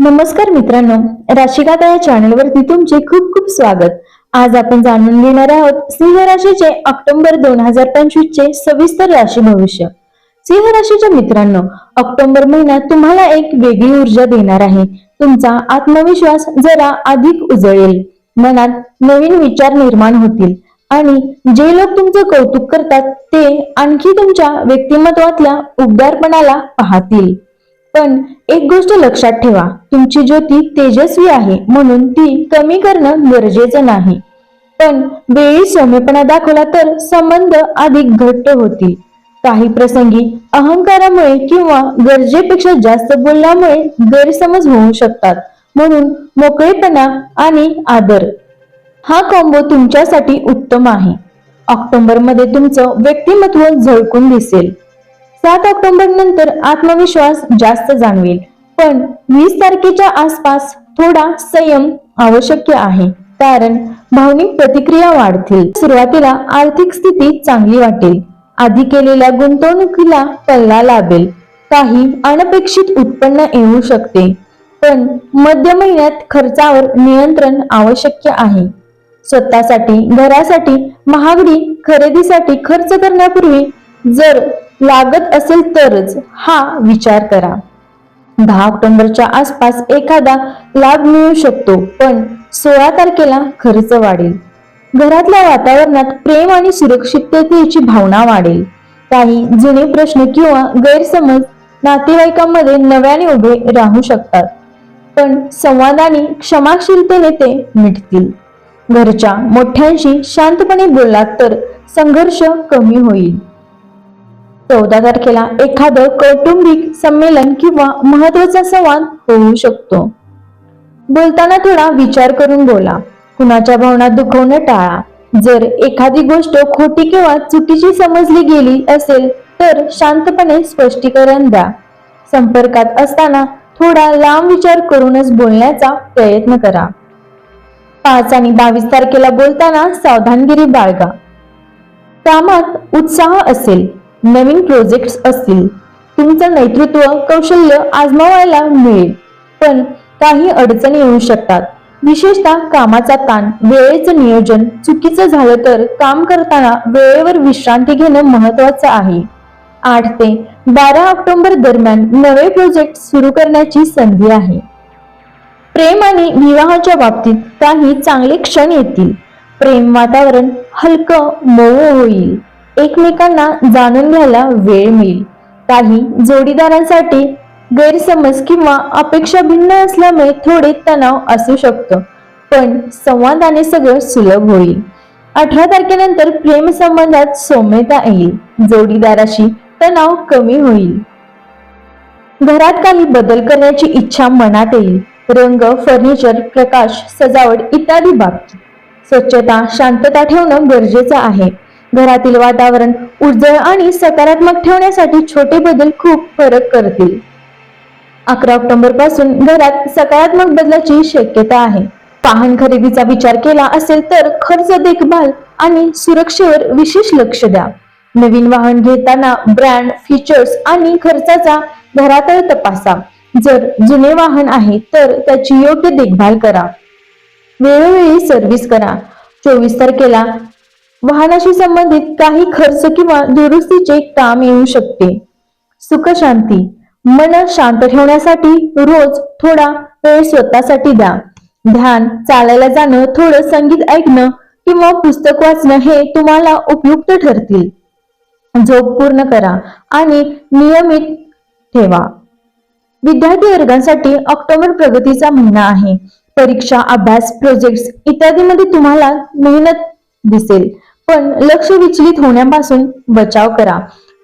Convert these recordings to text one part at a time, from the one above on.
नमस्कार मित्रांनो राशिकाता या चॅनलवरती तुमचे खूप खूप स्वागत. आज आपण जाणून घेणार आहोत सिंह राशीचे ऑक्टोबर दोन हजार पंचवीस चे सविस्तर राशी भविष्य. सिंह राशीच्या मित्रांनो ऑक्टोबर महिन्यात तुम्हाला एक वेगळी ऊर्जा देणार आहे. तुमचा आत्मविश्वास जरा अधिक उजळेल. मनात नवीन विचार निर्माण होतील. आणि जे लोक तुमचं कौतुक करतात ते आणखी तुमच्या व्यक्तिमत्वातल्या उबदारपणाला पाहतील. पण एक गोष्ट लक्षात ठेवा तुमची ज्योती तेजस्वी आहे म्हणून ती कमी करणं गरजेचं नाही. पण वेळी सौम्यपणा दाखवला तर संबंध अधिक घट्ट होतील. काही प्रसंगी अहंकारामुळे किंवा गरजेपेक्षा जास्त बोलल्यामुळे गैरसमज होऊ शकतात म्हणून मोकळेपणा आणि आदर. हा कॉम्बो तुमच्यासाठी उत्तम आहे. ऑक्टोबरमध्ये तुमचं व्यक्तिमत्व झळकून दिसेल. सात ऑक्टोबर नंतर आत्मविश्वास जास्त जाणवेल. पण वीस तारखेच्या आसपास थोडा संयम आवश्यक आहे. कारण भावनिक प्रतिक्रिया वाढतील. सुरुवातीला आर्थिक स्थिती चांगली वाटेल. आधी केलेल्या गुंतवणुकीला पल्ला लाभेल. काही अनपेक्षित उत्पन्न येऊ शकते. पण मध्य महिन्यात खर्चावर नियंत्रण आवश्यक आहे. स्वतःसाठी घरासाठी महागडी खरेदीसाठी खर्च करण्यापूर्वी जर लागत असेल तरच हा विचार करा. दहा ऑक्टोबरच्या आसपास एखादा लाभ मिळू शकतो पण सोळा तारखेला खर्च वाढेल. घरातल्या वातावरणात प्रेम आणि सुरक्षिततेची भावना वाढेल. काही जुने प्रश्न किंवा गैरसमज नातेवाईकांमध्ये नव्याने उभे राहू शकतात पण संवादाने क्षमाशीलतेने ते मिटतील. घरच्या मोठ्यांशी शांतपणे बोललात तर संघर्ष कमी होईल. चौदा तारखेला एखादं कौटुंबिक संमेलन किंवा महत्त्वाचा संवाद होऊ शकतो. बोलताना थोडा विचार करून बोला. कुणाच्या भावना दुखवणं टाळा. जर एखादी गोष्ट खोटी किंवा चुकीची समजली गेली असेल तर शांतपणे स्पष्टीकरण द्या. संपर्कात असताना थोडा लांब विचार करूनच बोलण्याचा प्रयत्न करा. पाच आणि बावीस तारखेला बोलताना सावधानगिरी बाळगा. कामात उत्साह असेल. नवीन प्रोजेक्ट्स असतील. तुमचं नेतृत्व कौशल्य आजमावायला मिळेल. पण काही अडचणी येऊ शकतात. विशेषतः कामाचा ताण वेळेचं नियोजन चुकीचं झालं तर काम करताना वेळेवर विश्रांती घेणं महत्वाचं आहे. आठ ते बारा ऑक्टोबर दरम्यान नवे प्रोजेक्ट सुरू करण्याची संधी आहे. प्रेम आणि विवाहाच्या बाबतीत काही चांगले क्षण येतील. प्रेम वातावरण हलकं मऊ होईल. एकमेकांना जाणून घ्यायला वेळ मिळेल. काही जोडीदारांसाठी गैरसमज किंवा अपेक्षा भिन्न असल्यामुळे थोडे तणाव असू शकतं पण संवादाने सगळं सुलभ होईल. अठरा तारखेनंतर प्रेम संबंधात सौम्यता येईल. जोडीदाराशी तणाव कमी होईल. घरात काही बदल करण्याची इच्छा मनात येईल. रंग फर्निचर प्रकाश सजावट इत्यादी बाबतीत. स्वच्छता शांतता ठेवणं गरजेचं आहे. घरातील वातावरण उज्जळ आणि सकारात्मक ठेवण्यासाठी छोटे बदल खूप फरक करतील. अकरा ऑक्टोबरपासून घरात सकारात्मक बदलाची शक्यता आहे. वाहन खरेदीचा विचार केला असेल तर खर्च देखभाल आणि सुरक्षेवर विशेष लक्ष द्या. नवीन वाहन घेताना ब्रँड फीचर्स आणि खर्चाचा घरातळ तपासा. जर जुने वाहन आहे तर त्याची योग्य देखभाल करा. वेळोवेळी सर्व्हिस करा. चोवीस तारखेला वाहनाशी संबंधित काही खर्च किंवा दुरुस्तीचे काम येऊ शकते. सुखशांती मन शांत ठेवण्यासाठी रोज थोडा वेळ स्वतःसाठी द्या. ध्यान चालायला जाणं थोडं संगीत ऐकणं किंवा पुस्तक वाचणं हे तुम्हाला उपयुक्त ठरतील. झोप पूर्ण करा आणि नियमित ठेवा. विद्यार्थी वर्गांसाठी ऑक्टोबर प्रगतीचा महिना आहे. परीक्षा अभ्यास प्रोजेक्ट्स इत्यादीमध्ये तुम्हाला मेहनत दिसेल. पण लक्ष विचलित होण्यापासून बचाव करा.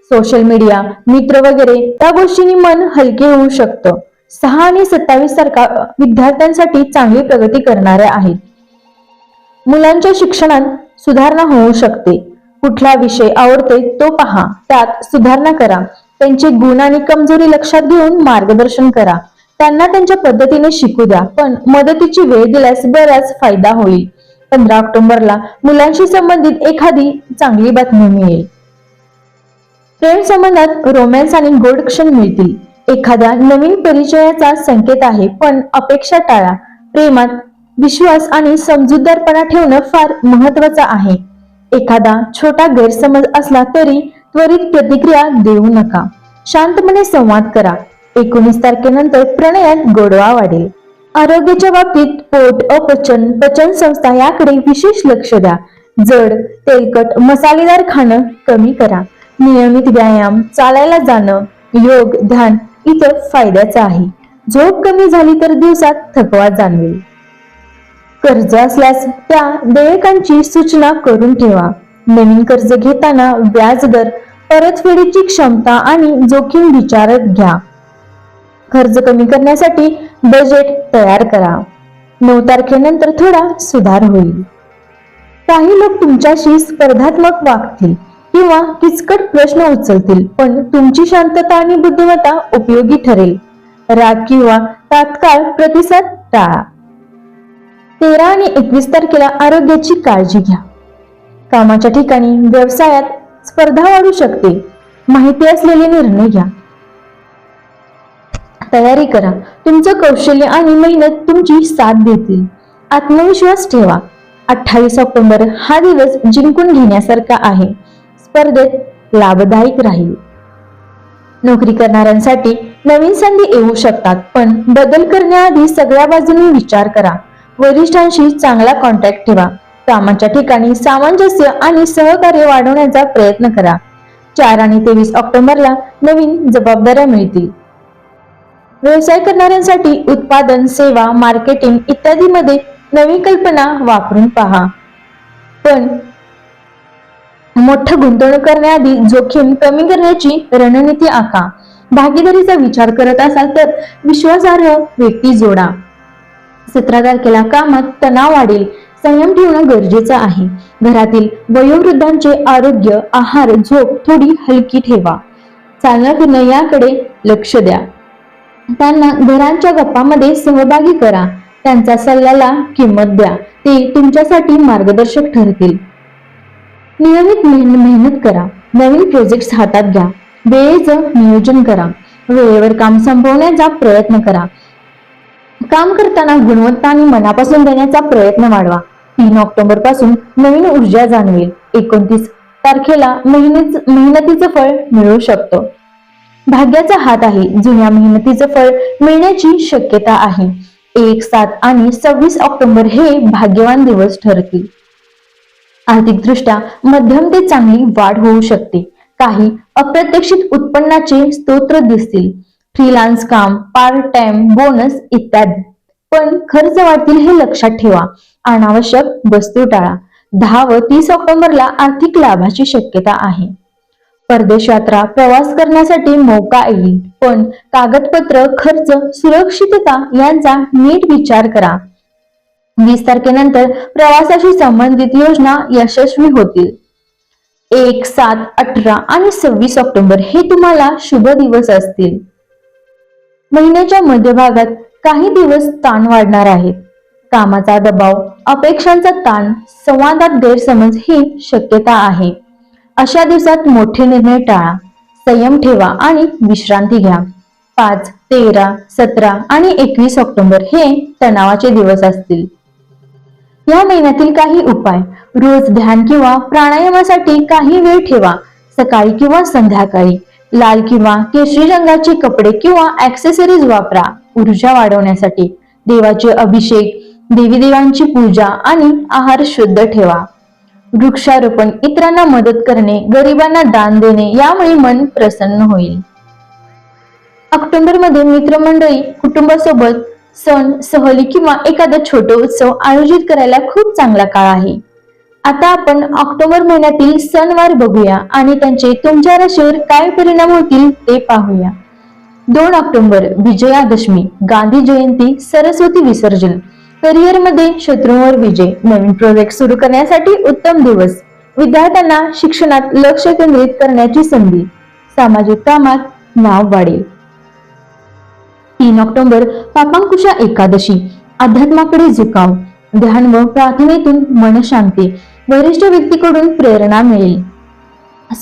सोशल मीडिया मित्र वगैरे त्या गोष्टींनी मन हलके होऊ शकतं. सहा आणि सत्तावीस तारखा विद्यार्थ्यांसाठी चांगली प्रगती करणाऱ्या आहेत. मुलांच्या शिक्षणात सुधारणा होऊ शकते. कुठला विषय आवडते तो पहा. त्यात सुधारणा करा. त्यांचे गुण आणि कमजोरी लक्षात घेऊन मार्गदर्शन करा. त्यांना त्यांच्या पद्धतीने शिकू द्या. पण मदतीची वेळ दिल्यास बराच फायदा होईल. पंधरा ऑक्टोबरला मुलांशी संबंधित एखादी चांगली बातमी मिळेल. प्रेम संबंधात रोमॅन्स आणि गोड क्षण मिळतील. एखाद्या नवीन परिचयाचा संकेत आहे पण अपेक्षा टाळा. प्रेमात विश्वास आणि समजूतदारपणा ठेवणं फार महत्वाचं आहे. एखादा छोटा गैरसमज असला तरी त्वरित प्रतिक्रिया देऊ नका. शांतपणे संवाद करा. एकोणीस तारखेनंतर प्रणयात गोडवा वाढेल. आरोग्याच्या बाबतीत पोट अपचन पचन संस्था याकडे विशेष लक्ष द्या. जड तेलकट मसालेदार खाणं कमी करा. नियमित व्यायाम चालायला जाणं योग ध्यान इतर फायद्याचं आहे. झोप कमी झाली तर दिवसात थकवा जाणवेल. कर्ज असल्यास त्या देयकांची सूचना करून ठेवा. नवीन कर्ज घेताना व्याजदर परतफेडीची क्षमता आणि जोखीम विचारात घ्या. खर्च कमी करण्यासाठी बजेट तयार करा. नऊ तारखेनंतर थोडा सुधार होईल. काही लोक तुमच्याशी स्पर्धात्मक वागतील किंवा किचकट प्रश्न उचलतील पण तुमची शांतता आणि बुद्धिमत्ता उपयोगी ठरेल. राग किंवा तात्काळ प्रतिसाद टाळा. तेरा आणि एकवीस तारखेला आरोग्याची काळजी घ्या. कामाच्या ठिकाणी व्यवसायात स्पर्धा वाढू शकते. माहिती असलेले निर्णय घ्या. तयारी करा. तुमचं कौशल्य आणि मेहनत तुमची साथ देतील. आत्मविश्वास ठेवा. अठ्ठावीस ऑक्टोबर हा दिवस जिंकून घेण्यासारखा आहे. स्पर्धेत लाभदायक राहील. नोकरी करणाऱ्यांसाठी नवीन संधी येऊ शकतात पण बदल करण्याआधी सगळ्या बाजूंनी विचार करा. वरिष्ठांशी चांगला कॉन्टॅक्ट ठेवा. कामाच्या ठिकाणी सामंजस्य आणि सहकार्य वाढवण्याचा प्रयत्न करा. चार आणि तेवीस ऑक्टोबरला नवीन जबाबदाऱ्या मिळतील. व्यवसाय करणाऱ्यांसाठी उत्पादन सेवा मार्केटिंग इत्यादीमध्ये नवीन कल्पना वापरून पहा. पण मोठं गुंतवणूक करण्याआधी जोखीम कमी करण्याची रणनीती आखा. भागीदारीचा विचार करत असाल तर विश्वासार्ह व्यक्ती जोडा. सतरा तारखेला कामात तणाव वाढेल संयम ठेवणं गरजेचं आहे. घरातील वयोवृद्धांचे आरोग्य आहार झोप थोडी हलकी ठेवा. चालणं फिरणं याकडे लक्ष द्या. त्यांना घरांच्या गप्पामध्ये सहभागी करा. त्यांचा सल्ल्याला किंमत द्या. ते तुमच्यासाठी मार्गदर्शक ठरतील. नियमित मेहनत करा. नवीन प्रोजेक्ट हातात घ्या. वेळेचं नियोजन करा. वेळेवर काम संपवण्याचा प्रयत्न करा. काम करताना गुणवत्ता आणि मनापासून देण्याचा प्रयत्न वाढवा. तीन ऑक्टोबरपासून नवीन ऊर्जा जाणवेल. एकोणतीस तारखेला मेहनत मेहनतीचं फळ मिळू शकतं. भाग्याचा हात आहे जुन्या मेहनतीचं फळ मिळण्याची शक्यता आहे. एक सात आणि सव्वीस ऑक्टोबर हे भाग्यवान दिवस ठरतील. आर्थिकदृष्ट्या मध्यम ते चांगली वाढ होऊ शकते. काही अप्रत्यक्षित उत्पन्नाचे स्तोत्र दिसतील. फ्रीलान्स काम पार्ट टाइम बोनस इत्यादी. पण खर्च वाढतील हे लक्षात ठेवा. अनावश्यक वस्तू टाळा. दहा व तीस ऑक्टोबरला आर्थिक लाभाची शक्यता आहे. परदेश यात्रा प्रवास करण्यासाठी मौका येईल पण कागदपत्र खर्च सुरक्षितता यांचा नीट विचार करा. वीस तारखेनंतर प्रवासाशी संबंधित योजना यशस्वी होतील. एक सात अठरा आणि सव्वीस ऑक्टोबर हे तुम्हाला शुभ दिवस असतील. महिन्याच्या मध्यभागात काही दिवस ताण वाढणार आहेत कामाचा दबाव अपेक्षांचा ताण संवादात गैरसमज ही शक्यता आहे. अशा दिवसात मोठे निर्णय टाळा संयम ठेवा आणि विश्रांती घ्या. पाच तेरा सतरा आणि एकवीस ऑक्टोबर हे तणावाचे दिवस असतील. या महिन्यातील काही उपाय रोज ध्यान किंवा प्राणायामासाठी काही वेळ ठेवा. सकाळी किंवा संध्याकाळी लाल किंवा केशरी रंगाचे कपडे किंवा ऍक्सेसरीज वापरा. ऊर्जा वाढवण्यासाठी देवाचे अभिषेक देवी देवांची पूजा आणि आहार शुद्ध ठेवा. वृक्षारोपण इतरांना मदत करणे गरिबांना दान देणे यामुळे मन प्रसन्न होईल. ऑक्टोबरमध्ये मित्रमंडळी कुटुंबासोबत सण सहली किंवा एखादा छोटा उत्सव आयोजित करायला खूप चांगला काळ आहे. आता आपण ऑक्टोबर महिन्यातील सणवार बघूया आणि त्यांचे तुमच्या राशीवर काय परिणाम होतील ते पाहूया. दोन ऑक्टोबर विजयादशमी गांधी जयंती सरस्वती विसर्जन. करिअरमध्ये शत्रूंवर विजय नवीन प्रोजेक्ट सुरू करण्यासाठी उत्तम दिवस. विद्यार्थ्यांना शिक्षणात लक्ष केंद्रित करण्याची संधी. सामाजिक कामात नाव वाढेल. तीन ऑक्टोबर पापांकुशा एकादशी. अध्यात्माकडे झुकाव. ध्यान व प्रार्थनेतून मन शांती. वरिष्ठ व्यक्तीकडून प्रेरणा मिळेल.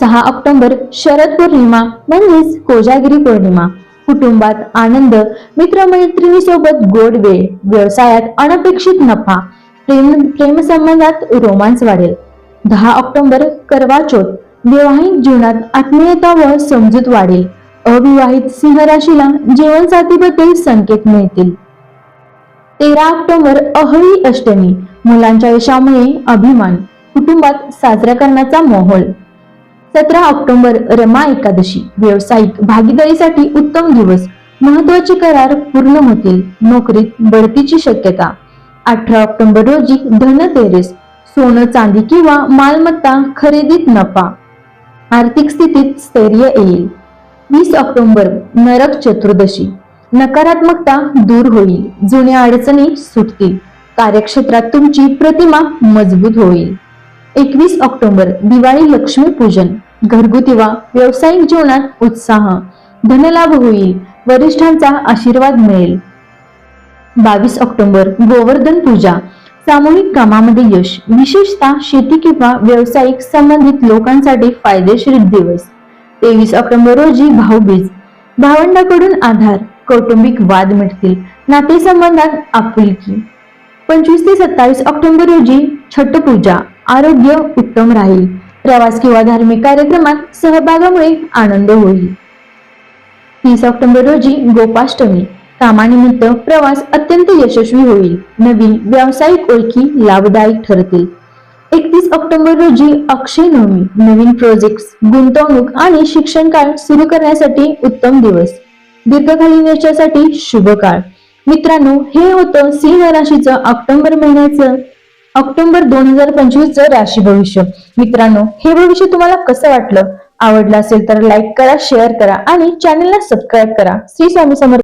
सहा ऑक्टोबर शरद पौर्णिमा म्हणजेच कोजागिरी पौर्णिमा. कुटुंबात आनंद मित्रमैत्रिणीसोबत गोड वेळ व्यवसायात अनपेक्षित नफा प्रेम प्रेमसंबंधात रोमांस वाढेल. दहा ऑक्टोबर करवा चौथ. वैवाहिक जीवनात आत्मीयता व समजूत वाढेल. अविवाहित सिंह राशीला जीवनसाथीबद्दल संकेत मिळतील. तेरा ऑक्टोबर अहळी अष्टमी. मुलांच्या यशामुळे अभिमान कुटुंबात साजरा करण्याचा माहोल. सतरा ऑक्टोबर रमा एकादशी. व्यावसायिक भागीदारीसाठी उत्तम दिवस. महत्त्वाचे करार पूर्ण होतील. नोकरीत बढतीची शक्यता. अठरा ऑक्टोबर रोजी धनतेरस सोनं चांदी किंवा मालमत्ता खरेदीत नफा. आर्थिक स्थितीत स्थैर्य येईल. वीस ऑक्टोबर नरक चतुर्दशी. नकारात्मकता दूर होईल. जुन्या अडचणी सुटतील. कार्यक्षेत्रात तुमची प्रतिमा मजबूत होईल. एकवीस ऑक्टोबर दिवाळी लक्ष्मी पूजन. घरगुती वा व्यावसायिक जीवनात उत्साह. धनलाभ होईल वरिष्ठांचा आशीर्वाद मिळेल. बावीस ऑक्टोबर गोवर्धन पूजा. सामूहिक कामामध्ये यश विशेषतः शेती किंवा व्यावसायिक संबंधित लोकांसाठी फायदेशीर दिवस. तेवीस ऑक्टोबर रोजी भाऊबीज. भावंडाकडून आधार कौटुंबिक वाद मिटतील नातेसंबंधात आपुलकी. पंचवीस ते सत्तावीस ऑक्टोबर रोजी छठ पूजा. आरोग्य उत्तम राहील. प्रवास किंवा धार्मिक कार्यक्रमात सहभागामुळे आनंद होईल. तीस ऑक्टोबर रोजी गोपाष्टमी. कामानिमित्त प्रवास अत्यंत यशस्वी होईल. नवीन व्यावसायिक ओळखी लाभदायक ठरतील. एकतीस ऑक्टोबर रोजी अक्षय नवमी. नवीन प्रोजेक्ट गुंतवणूक आणि शिक्षण काळ सुरू करण्यासाठी उत्तम दिवस. दीर्घकालीन यशासाठी शुभ काळ. मित्रांनो हे होतं सिंह राशीचं ऑक्टोबर महिन्याचं ऑक्टोबर दोन हजार पंचवीस च राशी भविष्य. मित्रांनो हे भविष्य तुम्हाला कसं वाटलं? आवडलं असेल तर लाईक करा शेअर करा आणि चॅनलला सबस्क्राईब करा. श्री स्वामी समर्थ